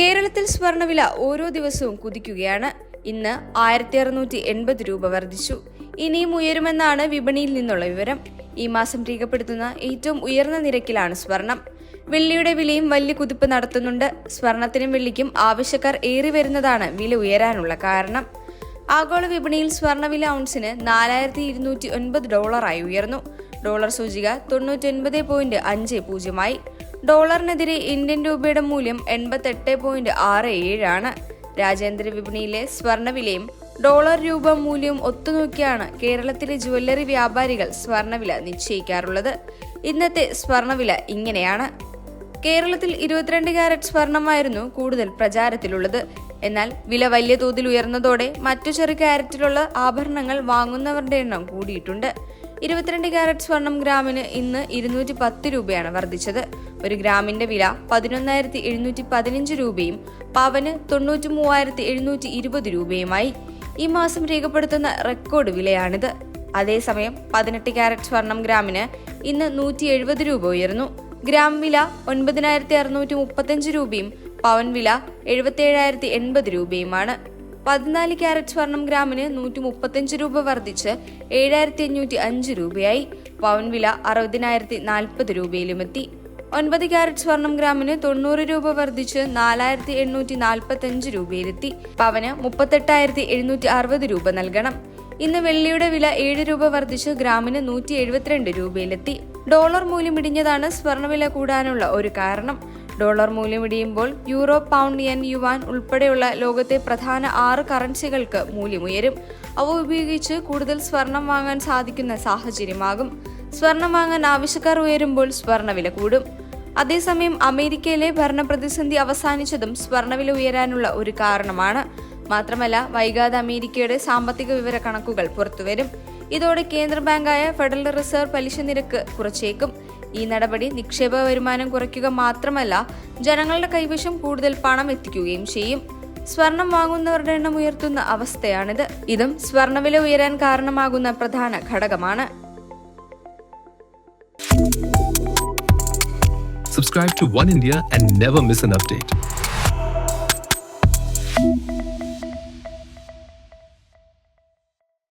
കേരളത്തിൽ സ്വർണവില ഓരോ ദിവസവും കുതിക്കുകയാണ്. ഇന്ന് ആയിരത്തി അറുന്നൂറ്റി എൺപത് രൂപ വർദ്ധിച്ചു. ഇനിയും ഉയരുമെന്നാണ് വിപണിയിൽ നിന്നുള്ള വിവരം. ഈ മാസം രേഖപ്പെടുത്തുന്ന ഏറ്റവും ഉയർന്ന നിരക്കിലാണ് സ്വർണം. വെള്ളിയുടെ വിലയും വലിയ കുതിപ്പ് നടത്തുന്നുണ്ട്. സ്വർണത്തിനും വെള്ളിക്കും ആവശ്യക്കാർ ഏറി വരുന്നതാണ് വില ഉയരാനുള്ള കാരണം. ആഗോള വിപണിയിൽ സ്വർണവില ഔൺസിന് നാലായിരത്തി ഇരുന്നൂറ്റി ഒൻപത് ഡോളറായി ഉയർന്നു. ഡോളർ സൂചിക തൊണ്ണൂറ്റി ഒൻപത് പോയിന്റ് അഞ്ച് പൂജ്യമായി. ഡോളറിനെതിരെ ഇന്ത്യൻ രൂപയുടെ മൂല്യം എൺപത്തെട്ട് പോയിന്റ് ആറ് ഏഴാണ്. രാജ്യാന്തര വിപണിയിലെ സ്വർണവിലയും ഡോളർ രൂപ മൂല്യവും ഒത്തുനോക്കിയാണ് കേരളത്തിലെ ജുവല്ലറി വ്യാപാരികൾ സ്വർണവില നിശ്ചയിക്കാറുള്ളത്. ഇന്നത്തെ സ്വർണവില ഇങ്ങനെയാണ്. കേരളത്തിൽ ഇരുപത്തിരണ്ട് കാരറ്റ് സ്വർണമായിരുന്നു കൂടുതൽ പ്രചാരത്തിലുള്ളത്. എന്നാൽ വില വലിയ തോതിൽ ഉയർന്നതോടെ മറ്റു ചെറു കാരറ്റിലുള്ള ആഭരണങ്ങൾ വാങ്ങുന്നവരുടെ എണ്ണം കൂടിയിട്ടുണ്ട്. ഇരുപത്തിരണ്ട് കാരറ്റ് സ്വർണം ഗ്രാമിന് ഇന്ന് ഇരുന്നൂറ്റി പത്ത് രൂപയാണ് വർദ്ധിച്ചത്. ഒരു ഗ്രാമിന്റെ വില പതിനൊന്നായിരത്തി എഴുന്നൂറ്റി പതിനഞ്ച് രൂപയും പവന് തൊണ്ണൂറ്റി മൂവായിരത്തി എഴുന്നൂറ്റി ഇരുപത് രൂപയുമായി. ഈ മാസം രേഖപ്പെടുത്തുന്ന റെക്കോർഡ് വിലയാണിത്. അതേസമയം പതിനെട്ട് കാരറ്റ് സ്വർണം ഗ്രാമിന് ഇന്ന് നൂറ്റി എഴുപത് രൂപ ഉയർന്നു. ഗ്രാം വില ഒൻപതിനായിരത്തി അറുന്നൂറ്റി മുപ്പത്തഞ്ച് രൂപയും പവൻ വില എഴുപത്തിയേഴായിരത്തി എൺപത് രൂപയുമാണ്. പതിനാല് ക്യാരറ്റ് സ്വർണം ഗ്രാമിന് നൂറ്റി മുപ്പത്തഞ്ച് രൂപ വർദ്ധിച്ച് ഏഴായിരത്തി അഞ്ഞൂറ്റി അഞ്ച് രൂപയായി. പവൻ വില അറുപതിനായിരത്തി നാൽപ്പത് രൂപയിലുമെത്തി. ഒൻപത് ക്യാരറ്റ് സ്വർണം ഗ്രാമിന് തൊണ്ണൂറ് രൂപ വർദ്ധിച്ച് നാലായിരത്തി എണ്ണൂറ്റി നാൽപ്പത്തി അഞ്ച് രൂപയിലെത്തി. പവന് മുപ്പത്തെട്ടായിരത്തി എഴുന്നൂറ്റി അറുപത് രൂപ നൽകണം. ഇന്ന് വെള്ളിയുടെ വില ഏഴ് രൂപ വർദ്ധിച്ച് ഗ്രാമിന് നൂറ്റി എഴുപത്തിരണ്ട് രൂപയിലെത്തി. ഡോളർ മൂല്യം ഇടിഞ്ഞതാണ് സ്വർണവില കൂടാനുള്ള ഒരു കാരണം. ഡോളർ മൂല്യം ഇടിയുമ്പോൾ യൂറോ പൗണ്ട് യെൻ യുവാൻ ഉൾപ്പെടെയുള്ള ലോകത്തെ പ്രധാന ആറ് കറൻസികൾക്ക് മൂല്യമുയരും അവ ഉപയോഗിച്ച് കൂടുതൽ സ്വർണം വാങ്ങാൻ സാധിക്കുന്ന സാഹചര്യമാകും. സ്വർണം വാങ്ങാൻ ആവശ്യക്കാർ ഉയരുമ്പോൾ സ്വർണവില കൂടും. അതേസമയം അമേരിക്കയിലെ ഭരണപ്രതിസന്ധി അവസാനിച്ചതും സ്വർണവില ഉയരാനുള്ള ഒരു കാരണമാണ്. മാത്രമല്ല വൈകാതെ അമേരിക്കയുടെ സാമ്പത്തിക വിവര കണക്കുകൾ പുറത്തുവരും. ഇതോടെ കേന്ദ്ര ബാങ്കായ ഫെഡറൽ റിസർവ് പലിശ നിരക്ക് കുറച്ചേക്കും. ഈ നടപടി നിക്ഷേപ വരുമാനം കുറയ്ക്കുക മാത്രമല്ല ജനങ്ങളുടെ കൈവശം കൂടുതൽ പണം എത്തിക്കുകയും ചെയ്യും. സ്വർണം വാങ്ങുന്നവരുടെ എണ്ണം ഉയർത്തുന്ന അവസ്ഥയാണിത്. ഇതും സ്വർണവില ഉയരാൻ കാരണമാകുന്ന പ്രധാന ഘടകമാണ്. Subscribe to One India and never miss an update.